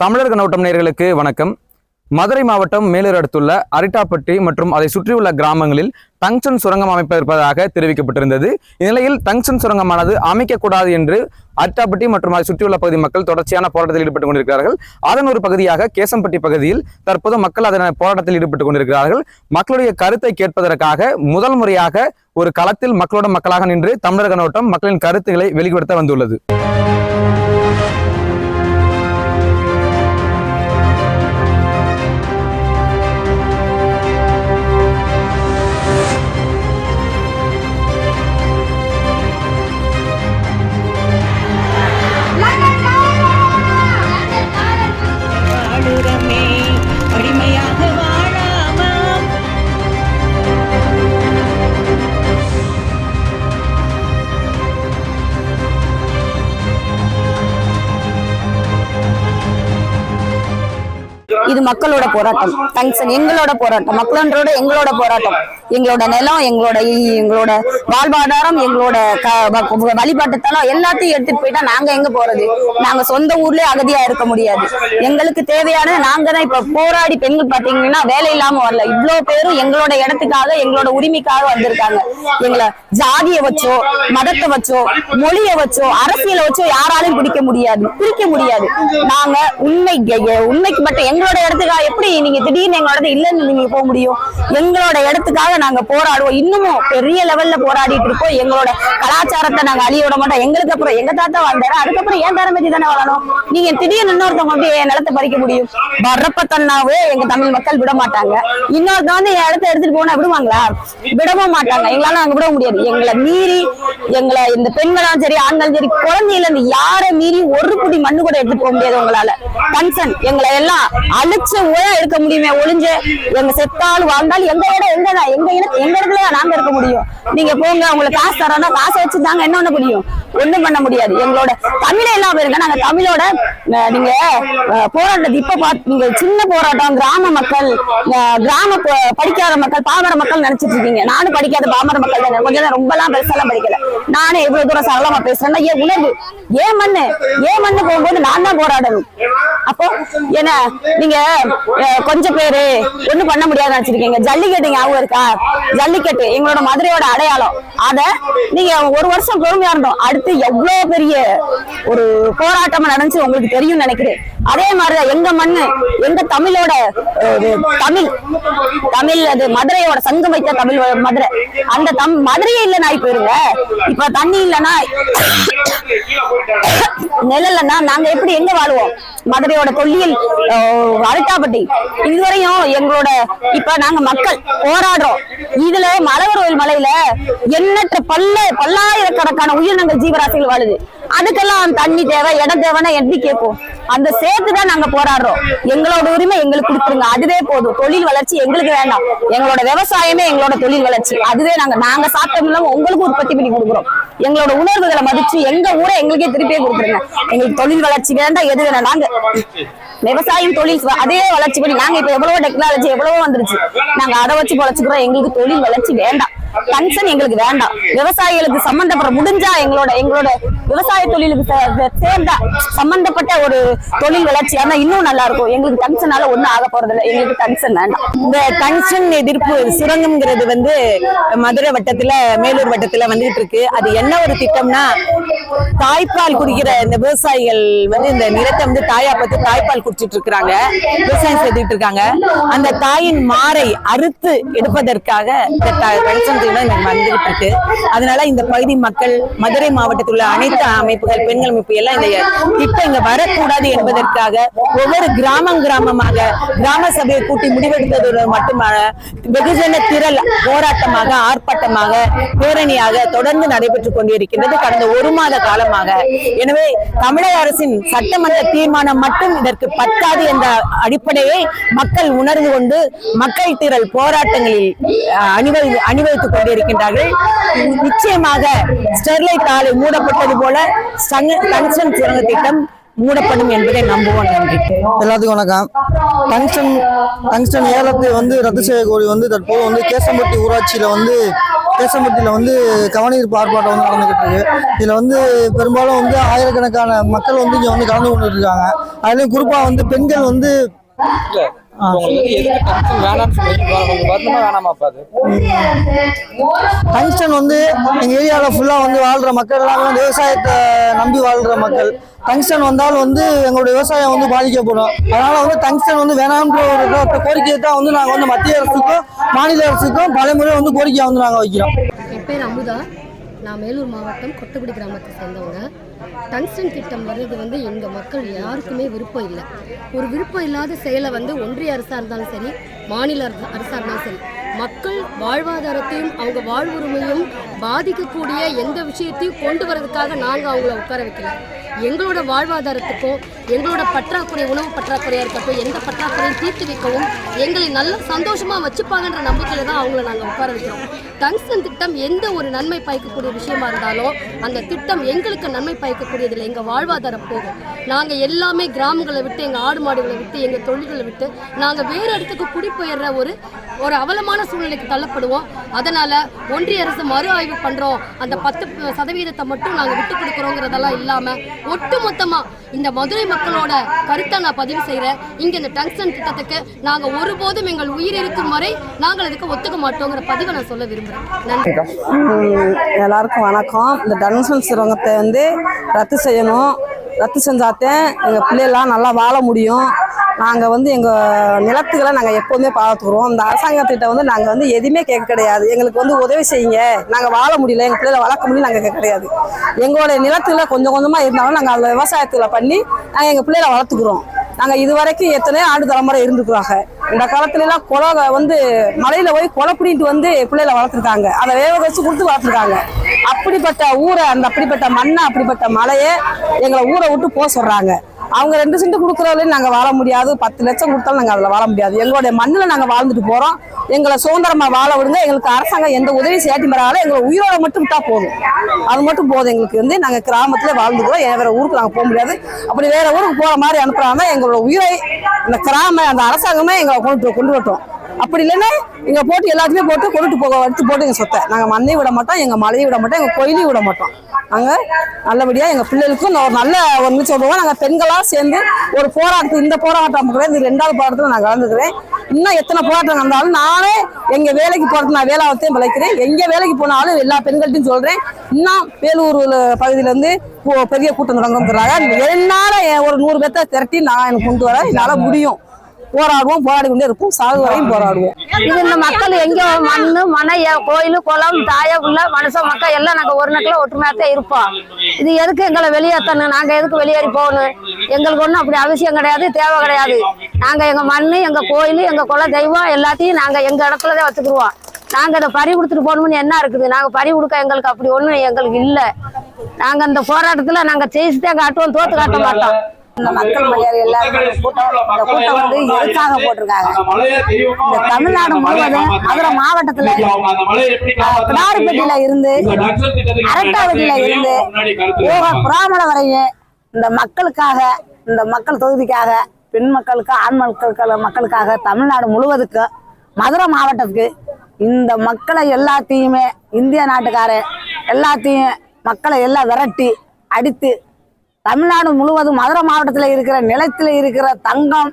தமிழர் கண்ணோட்டம் நேர்களுக்கு வணக்கம். மதுரை மாவட்டம் மேலூர் அடுத்துள்ள அரிட்டாப்பட்டி மற்றும் அதை சுற்றியுள்ள கிராமங்களில் டங்ஷன் சுரங்கம் அமைப்பதற்காக தெரிவிக்கப்பட்டிருந்தது. இந்நிலையில் டங்ஷன் சுரங்கமானது அமைக்கக்கூடாது என்று அரிட்டாப்பட்டி மற்றும் அதை சுற்றியுள்ள பகுதி மக்கள் தொடர்ச்சியான போராட்டத்தில் ஈடுபட்டு கொண்டிருக்கிறார்கள். அதன் ஒரு பகுதியாக கேசம்பட்டி பகுதியில் தற்போது மக்கள் அதன போராட்டத்தில் ஈடுபட்டு கொண்டிருக்கிறார்கள். மக்களுடைய கருத்தை கேட்பதற்காக முதல் முறையாக ஒரு களத்தில் மக்களோட மக்களாக நின்று தமிழர் கண்ணோட்டம் மக்களின் கருத்துக்களை வெளிப்படுத்த வந்துள்ளது. இது மக்களோட போராட்டம். தேங்க்ஸ் எங்களோட போராட்டம். மக்களன்றோட எங்களோட போராட்டம். எங்களோட நிலம் எங்களோட எங்களோட வாழ்வாதாரம் எங்களோட வழிபாட்டு தலம் எல்லாத்தையும் எடுத்துட்டு போயிட்டா நாங்க எங்க போறது? நாங்க சொந்த ஊர்லயே அகதியா இருக்க முடியாது. எங்களுக்கு தேவையான நாங்க தான். இப்ப போராடி பெண்கள் பாத்தீங்கன்னா வேலை இல்லாம வரல. இவ்ளோ பேரும் எங்களோட இடத்துக்காக எங்களோட உரிமைக்காக வந்திருக்காங்க. எங்களை ஜாதிய வச்சோ மதத்தை வச்சோ மொழிய வச்சோ அரசியலை வச்சோ யாராலையும் பிடிக்க முடியாது. பிடிக்க முடியாது. நாங்க உண்மை உண்மைக்கு மட்டும் எங்களோட இடத்துக்காக எப்படி நீங்க திடீர்னு எங்களோட இல்லைன்னு நீங்க போக முடியும்? எங்களோட இடத்துக்காக நாங்க போராடுவோம். இன்னமும் பெரிய லெவல்ல போராடிட்டு இருக்கோம். எங்களோட கலாச்சாரத்தை நாங்க அழிய விட மாட்டோம். எங்களுக்கு அப்புறம் எங்க தாத்தா வந்தாரு அதுக்கப்புறம் ஏன் தரமதி தானே வரணும் நீங்க திடீர்னு இன்னொருத்தவங்க வந்து என் நிலத்தை பறிக்க முடியும். வர்றப்ப தன்னாவே எங்க தமிழ் மக்கள் விட மாட்டாங்க. இன்னொருத்த வந்து என் இடத்த எடுத்துட்டு போனா விடுவாங்களா? விடவும் மாட்டாங்க. எங்களால நாங்க விட முடியாது. எங்களை மீறி எங்களை இந்த பெண்களும் சரி ஆண்களும் சரி குழந்தையில இருந்து யாரை மீறி ஒரு குடி மண்ணு கூட எடுத்துட்டு போக முடியாது உங்களால. கன்சன் எங்களை எல்லாம் அழிச்சு உழ எடுக்க முடியுமே ஒளிஞ்சு எங்க செத்தாலும் வாழ்ந்தாலும் எங்க இடம் எங்கதான் எங்க இடம் எங்க இடத்துல நாங்க இருக்க முடியும். நீங்க போங்க உங்களுக்கு காசு தரோம்னா காசை வச்சு தாங்க என்ன பண்ண முடியும்? ஒண்ணும் பண்ண முடியாது. எங்களோட தமிழை எல்லாம் போயிருங்க நாங்க தமிழோட நீங்க அஹ், போராட்டத்தை இப்ப பாத்து நீங்க சின்ன போராட்டம் கிராம மக்கள் அஹ், கிராம படிக்காத மக்கள் பாமர மக்கள் நினைச்சிட்டு இருக்கீங்க. நானும் படிக்காத பாமர மக்கள் தான். கொஞ்சம் ரொம்ப எல்லாம் பெருசாலாம் படிக்கல. நானே இவ்வளவு தூரம் சரளமா பேசுறேன்னா ஏன் உணர்வு ஏன் மண்ணு ஏன் மண்ணு போகும்போது நான் தான் போராடணும். அப்போ என்ன நீங்க கொஞ்சம் பேரு. ஒண்ணும் பண்ண முடியாது நினைச்சிருக்கீங்க. ஜல்லிக்கட்டு ஞாபகம் இருக்கா? ஜல்லிக்கட்டு எங்களோட மதுரையோட அடையாளம். அத நீங்க ஒரு வருஷம் பொறுமையா இருந்தோம். அடுத்து எவ்வளவு பெரிய ஒரு போராட்டமா நடந்துச்சு உங்களுக்கு தெரியும் நினைக்கிறேன். அதே மாதிரிதான் எங்க மண்ணு எங்க தமிழோட தமிழ் தமிழ் அது மதுரையோட சங்கம் வைத்த தமிழ் மதுரை. அந்த தம் மதுரையே இல்லைன்னா போயிருங்க இப்ப தண்ணி இல்லைன்னா நிழல்லன்னா நாங்க எப்படி எங்க வாழுவோம்? மதுரையோட தொல்லியல் அஹ், இதுவரையும் எங்களோட இப்ப நாங்க மக்கள் போராடுறோம். இதுல மலவரோயில் மலையில எண்ணற்ற பல்ல பல்லாயிரக்கணக்கான உயிரினங்கள் ஜீவராசிகள் வாழுது. அதுக்கெல்லாம் தண்ணி தேவை இடம் தேவைன்னா எப்படி கேட்போம்? அந்த சேர்த்து தான் நாங்க போராடுறோம். எங்களோட உரிமை எங்களுக்கு கொடுத்துருங்க. அதுவே போதும். தொழில் வளர்ச்சி எங்களுக்கு வேண்டாம். எங்களோட விவசாயமே எங்களோட தொழில் வளர்ச்சி. அதுவே நாங்க நாங்க சாப்பிட்டோம் இல்லாம உங்களுக்கு உற்பத்தி பண்ணி கொடுக்குறோம். எங்களோட உணர்வுகளை மதிச்சு எங்க ஊரை எங்களுக்கே திருப்பியே கொடுத்துருங்க. எங்களுக்கு தொழில் வளர்ச்சி வேண்டாம் எது வேணாம். நாங்க விவசாயம் தொழில் அதே வளர்ச்சி பண்ணி நாங்க இப்ப எவ்வளவோ டெக்னாலஜி எவ்வளவோ வந்துருச்சு. நாங்க அதை வச்சு பொழைச்சுக்கிறோம். எங்களுக்கு தொழில் வளர்ச்சி வேண்டாம். கன்சன் எங்களுக்கு வேண்டாம். விவசாயிகளுக்கு சம்பந்தப்பட முடிஞ்சா எங்களோட எங்களோட விவசாய தொழிலுக்கு சே- சேர்ந்தா சம்பந்தப்பட்ட ஒரு தொழில் வளர்ச்சி. ஆனா இன்னும் நல்லா இருக்கும். எங்களுக்கு டங்ஷனால ஒன்றும் ஆக போறது இல்லை. எங்களுக்கு டங்ஷன் வேண்டாம். இந்த டங்ஷன் எதிர்ப்பு சுரங்கம்ங்கிறது வந்து மதுரை வட்டத்துல மேலூர் வட்டத்துல வந்துகிட்டு இருக்கு. அது என்ன ஒரு திட்டம்னா தாய்ப்பால் குடிக்கிற இந்த விவசாயிகள் வந்து இந்த நிலத்தை வந்து தாயா பார்த்து தாய்ப்பால் குடிச்சிட்டு இருக்கிறாங்க. விவசாயம் செய்துட்டு இருக்காங்க. அந்த தாயின் மாறை அறுத்து எடுப்பதற்காக இந்த டங்ஷன் தான் இங்க வந்துகிட்டு இருக்கு அதனால இந்த பகுதி மக்கள் மதுரை மாவட்டத்தில் உள்ள அனைத்து அமைப்புகள் பெண்கள் அமைப்பு எல்லாம் இந்த திட்டம் இங்க வரக்கூடாது என்பதற்காக ஒவ்வொரு கிராமம் கிராமமாக கிராம சபையை கூட்டி முடிவெடுத்தது மட்டுமல்ல வெகுஜன திரள் போராட்டமாக ஆர்ப்பாட்டமாக பேரணியாக தொடர்ந்து நடைபெற்றுக் கொண்டிருக்கின்றது கடந்த ஒரு மாத காலமாக. எனவே தமிழக அரசின் சட்டமன்ற தீர்மானம் மட்டும் இதற்கு பத்தாது என்ற அடிப்படையை மக்கள் உணர்ந்து கொண்டு மக்கள் திரள் போராட்டங்களில் அஹ், அணிவகு அணிவகுத்துக் கொண்டிருக்கின்றார்கள் நிச்சயமாக ஸ்டெர்லைட் ஆலை மூடப்பட்டது போல டங்ஸ்டன் சுரங்க திட்டம் மூடப்படும் என்பதை நம்புவோம். நன்றி. எல்லாத்துக்கும் வணக்கம். டங்ஸ்டன் டங்ஸ்டன் ஏலத்தை வந்து ரத்து செய்யக்கோரி வந்து தற்போது வந்து கேசம்பட்டி ஊராட்சியில் வந்து தேசம்பட்டியில் வந்து கவனீர்ப்பு ஆர்ப்பாட்டம் வந்து நடந்துகிட்டு இருக்கு. இதில் வந்து பெரும்பாலும் வந்து ஆயிரக்கணக்கான மக்கள் வந்து இங்கே வந்து கலந்து கொண்டு இருக்காங்க. அதுலேயும் குறிப்பாக வந்து பெண்கள் வந்து. உங்களுக்கு எதுக்கு டங்ஸ்டன் வேணாம்னு சொல்றீங்க உங்களுக்கு வருத்தமா வேணாமா அப்ப அது டங்ஸ்டன் வந்து எங்கள் ஏரியாவில் ஃபுல்லாக வந்து வாழ்கிற மக்கள் எல்லாமே வந்து விவசாயத்தை நம்பி வாழ்கிற மக்கள். டங்ஸ்டன் வந்தால் வந்து எங்களுடைய விவசாயம் வந்து பாதிக்கப்படும். அதனால் வந்து டங்ஸ்டன் வந்து வேணாம்ன்ற ஒரு கோரிக்கையை தான் வந்து நாங்கள் வந்து மத்திய அரசுக்கும் மாநில அரசுக்கும் பலமுறை வந்து கோரிக்கையை வந்து நாங்கள் வைக்கிறோம். என் பேர் அமுதா. நான் மேலூர் மாவட்டம் கொட்டகுடி கிராமத்தை சேர்ந்தவங்க. டங்ஸ்டன் திட்டம் வர்றது வந்து எங்கள் மக்கள் யாருக்குமே விருப்பம் இல்லை. ஒரு விருப்பம் இல்லாத செயலை வந்து ஒன்றிய அரசாக இருந்தாலும் சரி மாநில அரசு- இருந்தாலும் சரி மக்கள் வாழ்வாதாரத்தையும் அவங்க வாழ்வுரிமையும் பாதிக்கக்கூடிய எந்த விஷயத்தையும் கொண்டு வரதுக்காக நாங்கள் அவங்கள உட்கார வைக்கல. எங்களோட வாழ்வாதாரத்துக்கும் எங்களோட பற்றாக்குறை உணவு பற்றாக்குறையாக இருக்கட்டும் எந்த பற்றாக்குறையும் தீர்த்து வைக்கவும் எங்களை நல்ல சந்தோஷமாக வச்சுப்பாங்கன்ற நம்பிக்கையில் தான் அவங்கள நாங்கள் உட்கார வைக்கிறோம். டங்ஸ்டன் திட்டம் எந்த ஒரு நன்மை பயக்கக்கூடிய விஷயமா இருந்தாலும் அந்த திட்டம் எங்களுக்கு நன்மை பயக்கக்கூடியதில்லை. எங்கள் வாழ்வாதாரம் போகும். நாங்கள் எல்லாமே கிராமங்களை விட்டு எங்கள் ஆடு மாடுகளை விட்டு எங்கள் தொழில்களை விட்டு நாங்கள் வேறு இடத்துக்கு குடிபெயர்ற ஒரு ஒரு அவலமான சூழ்நிலைக்கு தள்ளப்படுவோம். அதனால் ஒன்றிய அரசு மறு ஆய்வு பண்ணுறோம் அந்த பத்து சதவீதத்தை மட்டும் நாங்கள் விட்டு கொடுக்குறோங்கிறதெல்லாம் இல்லாமல் ஒட்டு மொத்தமாக இந்த மதுரை மக்களோட கருத்தை நான் பதிவு செய்கிறேன் இங்கே இந்த டங்ஸ்டன் திட்டத்துக்கு நாங்கள் ஒருபோதும் எங்கள் உயிர் இருக்கும் வரை நாங்கள் இதுக்கு ஒத்துக்க மாட்டோங்கிற பதிவை நான் சொல்ல விரும்புகிறேன் நன்றி. எல்லாருக்கும் வணக்கம். இந்த டங்ஸ்டன் சுரங்கத்தை வந்து ரத்து செய்யணும். ரத்து செஞ்சாத்தேன் எங்கள் பிள்ளைகள்லாம் நல்லா வாழ முடியும். நாங்கள் வந்து எங்கள் நிலத்துக்களை நாங்கள் எப்போதுமே பார்த்துக்குறோம் இந்த அரசாங்கத்திட்ட வந்து நாங்கள் வந்து எதுவுமே கேட்க கிடையாது. எங்களுக்கு வந்து உதவி செய்யுங்க. நாங்கள் வாழ முடியல. எங்கள் பிள்ளைகளை வளர்க்க முடியல நாங்கள் கேட்க கிடையாது. எங்களுடைய நிலத்துல கொஞ்சம் கொஞ்சமாக இருந்தாலும் நாங்கள் அதில் விவசாயத்தில் பண்ணி நாங்கள் எங்கள் பிள்ளைகளை வளர்த்துக்குறோம். நாங்கள் இது வரைக்கும் எத்தனையோ ஆண்டு தலைமுறை இருந்துக்குறாங்க இந்த காலத்துலலாம் குலை வந்து மலையில் போய் கொலை பிடிட்டு வந்து பிள்ளைகளை வளர்த்துருக்காங்க. அதை வேக வச்சு கொடுத்து வளர்த்துருக்காங்க. அப்படிப்பட்ட ஊரை அந்த அப்படிப்பட்ட மண்ணை அப்படிப்பட்ட மலையை எங்களை ஊரை விட்டு போக சொல்கிறாங்க அவங்க ரெண்டு சென்ட் கொடுக்குறதுல நாங்கள் வாழ முடியாது. பத்து லட்சம் கொடுத்தாலும் நாங்கள் அதில் வாழ முடியாது. எங்களுடைய மண்ணில் நாங்கள் வாழ்ந்துட்டு போகிறோம் எங்களை சுதந்திரமாக வாழ விடுங்க. எங்களுக்கு அரசாங்கம் எந்த உதவி சேட்டி பரவாயில்ல எங்களை உயிரோட மட்டும் விட்டால் போதும். அது மட்டும் போதும். எங்களுக்கு வந்து நாங்கள் கிராமத்தில் வாழ்ந்துக்கிறோம். ஏன் வேறு ஊருக்கு நாங்கள் போக முடியாது. அப்படி வேறு ஊருக்கு போகிற மாதிரி அனுப்புறாங்க எங்களோட உயிரை இந்த கிராம அந்த அரசாங்கமே எங்களை கொண்டு கொண்டு வரட்டும். அப்படி இல்லைன்னா எங்க போட்டு எல்லாத்தையுமே போட்டு கொண்டுட்டு போக எடுத்து போட்டு எங்க சொத்தை. நாங்க மண்ணையும் விட மாட்டோம் எங்க மலையும் விட மாட்டோம் எங்க கோயிலையும் விட மாட்டோம். நாங்க நல்லபடியா எங்க பிள்ளைகளுக்கும் ஒரு நல்ல ஒரு நிமிஷம் சொல்லுவோம் நாங்க பெண்களா சேர்ந்து ஒரு போராட்டத்துக்கு இந்த போராட்டம் இந்த இது ரெண்டாவது போராட்டத்துல நான் கலந்துக்கிறேன். இன்னும் எத்தனை போராட்டம் நடந்தாலும் நானே எங்க வேலைக்கு போறது நான் வேளாவத்தையும் பிழைக்கிறேன். எங்க வேலைக்கு போனாலும் எல்லா பெண்கள்ட்டையும் சொல்றேன். இன்னும் வேலூர் பகுதியில இருந்து பெரிய கூட்டம் தொடங்குங்கிறாங்க என்னால என் ஒரு நூறு பேர்த்த திரட்டி நான் எனக்கு கொண்டு வர என்னால முடியும். போராடுவோம் போராடி கொண்டே இருப்போம். சாகு வரையும் போராடுவோம். இது இந்த மக்கள் எங்க மண்ணு மனை கோயில் குளம் தாய உள்ள மனுஷ மக்கள் எல்லாம் நாங்க ஒரு நக்கில ஒற்றுமையாத்தான் இருப்போம். இது எதுக்கு எங்களை வெளியேற்றணும் நாங்க எதுக்கு வெளியேறி போகணும்? எங்களுக்கு ஒன்றும் அப்படி அவசியம் கிடையாது தேவை கிடையாது. நாங்க எங்க மண்ணு எங்க கோயில் எங்க குல தெய்வம் எல்லாத்தையும் நாங்க எங்க இடத்துலதான் வச்சுக்கிருவோம். நாங்க அதை பறி கொடுத்துட்டு போகணும்னு என்ன இருக்குது? நாங்க பறி கொடுக்க எங்களுக்கு அப்படி ஒண்ணும் எங்களுக்கு இல்ல. நாங்க இந்த போராட்டத்துல நாங்க ஜெயிச்சுதான் காட்டுவோம் தோத்து காட்ட மாட்டோம். இந்த மக்கள் மரியாதை எல்லாருமே இந்த கூட்டம் இந்த கூட்டம் வந்து எதுக்காக போட்டிருக்காங்க? இந்த தமிழ்நாடு முழுவதும் மதுரை மாவட்டத்துல கிடாரிப்பட்டியில இருந்து அரட்டாவட்டியில இருந்து போக புறாமலை வரையும் இந்த மக்களுக்காக இந்த மக்கள் தொகுதிக்காக பெண் மக்களுக்கு ஆண் மக்களுக்கு மக்களுக்காக தமிழ்நாடு முழுவதுக்கும் மதுரை மாவட்டத்துக்கு இந்த மக்களை எல்லாத்தையுமே இந்திய நாட்டுக்காரன் எல்லாத்தையும் மக்களை எல்லாம் விரட்டி அடித்து தமிழ்நாடு முழுவதும் மதுரை மாவட்டத்தில் இருக்கிற நிலத்தில் இருக்கிற தங்கம்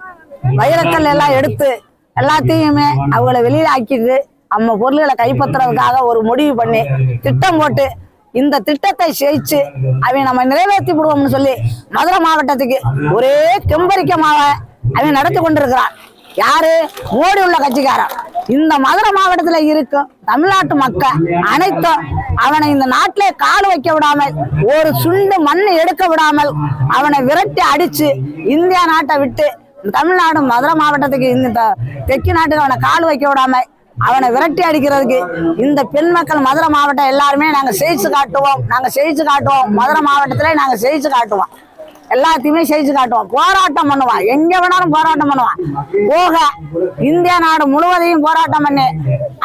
வைரக்கல் எல்லாம் எடுத்து எல்லாத்தையுமே அவங்கள வெளியில ஆக்கிட்டு நம்ம பொருள்களை கைப்பற்றுறதுக்காக ஒரு முடிவு பண்ணி திட்டம் போட்டு இந்த திட்டத்தை ஜெயிச்சு அவன் நம்ம நிறைவேற்றி விடுவோம்னு சொல்லி மதுரை மாவட்டத்துக்கு ஒரே கெம்பரிக்கமாக அவன் நடத்தி கொண்டிருக்கிறான் யாரு? மோடி உள்ள கட்சிக்காரன். இந்த மதுரை மாவட்டத்துல இருக்கும் தமிழ்நாட்டு மக்கள் அனைத்தும் அவனை இந்த நாட்டிலே கால் வைக்க விடாமல் ஒரு சுண்டு மண் எடுக்க விடாமல் அவனை விரட்டி அடிச்சு இந்தியா நாட்டை விட்டு தமிழ்நாடு மதுரை மாவட்டத்துக்கு இந்த தெற்கு நாட்டுக்கு அவனை கால் வைக்க விடாம அவனை விரட்டி அடிக்கிறதுக்கு இந்த பெண் மக்கள் மதுரை மாவட்டம் எல்லாருமே நாங்க ஜெயிச்சு காட்டுவோம். நாங்க ஜெயிச்சு காட்டுவோம். மதுரை மாவட்டத்திலே நாங்க ஜெயிச்சு காட்டுவோம். எல்லாத்தையுமே செய்து காட்டுவோம் போராட்டம் பண்ணுவான். எங்க வேணாலும் போராட்டம் பண்ணுவான். போக இந்திய நாடு முழுவதையும் போராட்டம் பண்ணி.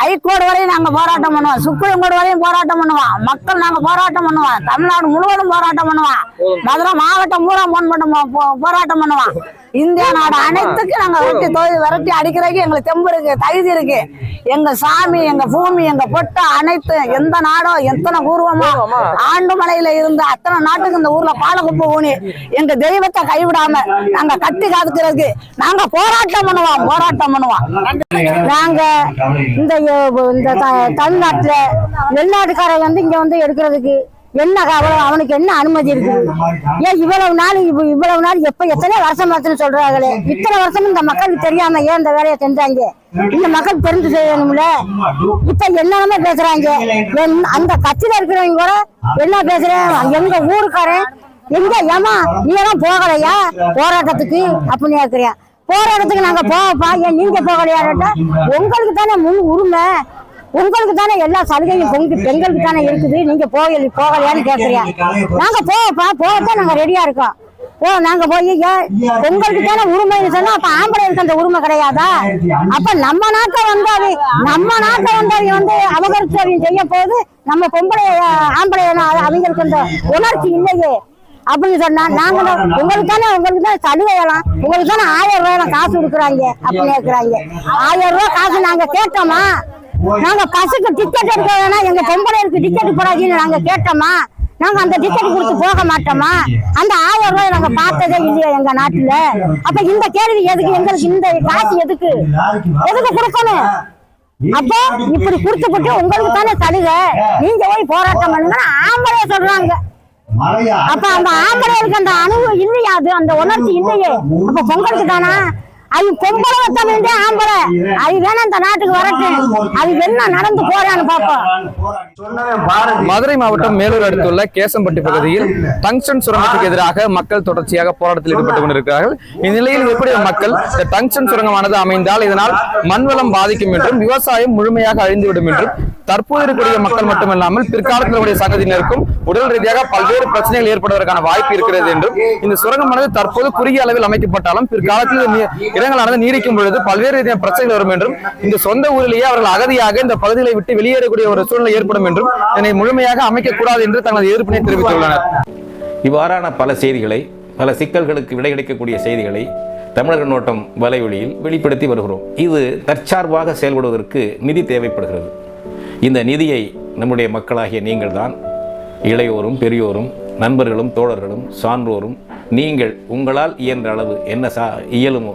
ஹைகோர்ட் வரையும் நாங்க போராட்டம் பண்ணுவோம். சுப்ரீம் கோர்ட் வரையும் போராட்டம் பண்ணுவோம் மக்கள் நாங்க போராட்டம் பண்ணுவோம். தமிழ்நாடு முழுவதும் போராட்டம் பண்ணுவான். மதுரை மாவட்டம் பூரா போன் பண்ண போராட்டம் பண்ணுவான். இந்தியா நாடு அனைத்துக்கும் நாங்க விரட்டி தோய் விரட்டி அடிக்கிறதுக்கு எங்களுக்கு தெம்பு இருக்கு தகுதி இருக்கு. எங்க சாமி எங்க பூமி எங்க பொட்டு அனைத்து எந்த நாடோ எத்தனை பூர்வமோ ஆண்டு மலையில இருந்து அத்தனை நாட்டுக்கு இந்த ஊர்ல பாலகுப்பு ஊனி எங்க தெய்வத்தை கைவிடாம நாங்க கட்டி காத்துக்கிறதுக்கு நாங்க போராட்டம் பண்ணுவோம் போராட்டம் பண்ணுவோம். நாங்க இந்த இந்த தமிழ்நாட்டுல வெளிநாட்டுக்காரர் வந்து இங்க வந்து எடுக்கிறதுக்கு என்ன அவ்வளவு அவனுக்கு என்ன அனுமதி இருக்குது ஏன் இவ்வளவு நாள் இவ்வ- இவ்வளவு நாள் எப்ப எத்தனை வருஷம் ஆச்சுன்னு சொல்றாங்களே. இத்தனை வருஷம் இந்த மக்களுக்கு தெரியாம ஏன் இந்த வேலையை செஞ்சாங்க? இந்த மக்கள் தெரிஞ்சு செய்யணும்ல இப்ப என்னென்னமோ பேசுறாங்க. அந்த கட்சியில இருக்கிறவங்க கூட என்ன பேசுறேன்? எங்க ஊருக்காரன் எங்க ஏமா நீ எல்லாம் போகலையா? போராட்டத்துக்கு அப்படின்னு கேக்குறேன். போராட்டத்துக்கு நாங்க போவப்பா ஏன் நீங்க போகலையா உங்களுக்கு தானே முன் உரிமை. உங்களுக்கு தானே எல்லா சலுகையும் பொங்கு பெண்களுக்கு தானே இருக்குது. நீங்க போகல போகலையான்னு கேக்குறியா நாங்க போவப்பா போகத்தான் நாங்க ரெடியா இருக்கோம். ஓ நாங்க போய் உங்களுக்கு தானே உரிமைன்னு சொன்னா அப்ப ஆம்பளைகளுக்கு அந்த உரிமை கிடையாதா? அப்ப நம்ம நாட்டை வந்தாவி நம்ம நாட்டை வந்தாவி வந்து அபகரிச்சு அவங்க செய்ய போது நம்ம பொம்பளை ஆம்பளை அவங்களுக்கு அந்த உணர்ச்சி இல்லையே. அப்படின்னு சொன்னா நாங்க உங்களுக்கு தானே உங்களுக்கு தான் சலுகை வேலாம் உங்களுக்கு தானே ஆயிரம் ரூபாய் காசு கொடுக்குறாங்க அப்படின்னு கேட்குறாங்க ஆயிரம் ரூபாய் காசு நாங்க கேட்டோமா? நாங்க பஸ்ஸுக்கு டிக்கெட் எடுக்க வேணாம் எங்க பொம்பளைக்கு டிக்கெட் போடாதீன்னு நாங்க கேட்டோமா? நாங்க அந்த டிக்கெட் கொடுத்து போக மாட்டோமா? அந்த ஆயிரம் ரூபாய் நாங்க பார்த்ததே இல்லையா எங்க நாட்டுல. அப்ப இந்த கேள்வி எதுக்கு? எங்களுக்கு இந்த காசு எதுக்கு? எதுக்கு கொடுக்கணும்? அப்போ இப்படி கொடுத்துப்பட்டு உங்களுக்கு தானே சலுகை. நீங்க போய் போராட்டம் பண்ணுங்க ஆம்பளைய சொல்றாங்க. அப்ப அந்த ஆம்பளைகளுக்கு அந்த அனுபவம் இல்லையா? அது அந்த உணர்ச்சி இல்லையே. அப்ப பொங்கலுக்கு தானா? அது பொம்பளை வைத்த வேண்டிய ஆம்பளை. அது வேணா இந்த நாட்டுக்கு வரட்டும். அது என்ன நடந்து போறான்னு பாப்போம். மதுரை மாவட்டம் மேலூர் அடுத்துள்ள கேசம்பட்டி பகுதியில் டங்ஷன் சுரங்கத்துக்கு எதிராக மக்கள் தொடர்ச்சியாக போராட்டத்தில் ஈடுபட்டு கொண்டிருக்கிறார்கள். இந்நிலையில் எப்படி மக்கள் இந்த டங்ஷன் சுரங்கமானது அமைந்தால் இதனால் மண்வளம் பாதிக்கும் என்றும் விவசாயம் முழுமையாக அழிந்துவிடும் என்றும் தற்போது இருக்கக்கூடிய மக்கள் மட்டுமல்லாமல் பிற்காலத்தில் உடைய சங்கதியினருக்கும் உடல் ரீதியாக பல்வேறு பிரச்சனைகள் ஏற்படுவதற்கான வாய்ப்பு இருக்கிறது என்றும் இந்த சுரங்கமானது தற்போது குறுகிய அளவில் அமைக்கப்பட்டாலும் பிற்காலத்தில் இடங்களானது நீடிக்கும் பொழுது பல்வேறு விதமான பிரச்சனைகள் வரும் என்றும் இந்த சொந்த ஊரிலேயே அவர்கள் அகதியாக இந்த பகுதிகளை விட்டு வெளியேறக்கூடிய ஒரு சூழ்நிலை ஏற்படும் என்றும் இதனை முழுமையாக அமைக்கக்கூடாது என்று தங்களது எதிர்ப்பினை தெரிவித்துள்ளனர். இவ்வாறான பல செய்திகளை பல சிக்கல்களுக்கு விடை கிடைக்கக்கூடிய செய்திகளை தமிழக நோட்டம் வலைவழியில் வெளிப்படுத்தி வருகிறோம். இது தற்சார்பாக செயல்படுவதற்கு நிதி தேவைப்படுகிறது. இந்த நிதியை நம்முடைய மக்களாகிய நீங்கள்தான் இளையோரும் பெரியோரும் நண்பர்களும் தோழர்களும் சான்றோரும் நீங்கள் உங்களால் இயன்ற அளவு என்ன சா இயலுமோ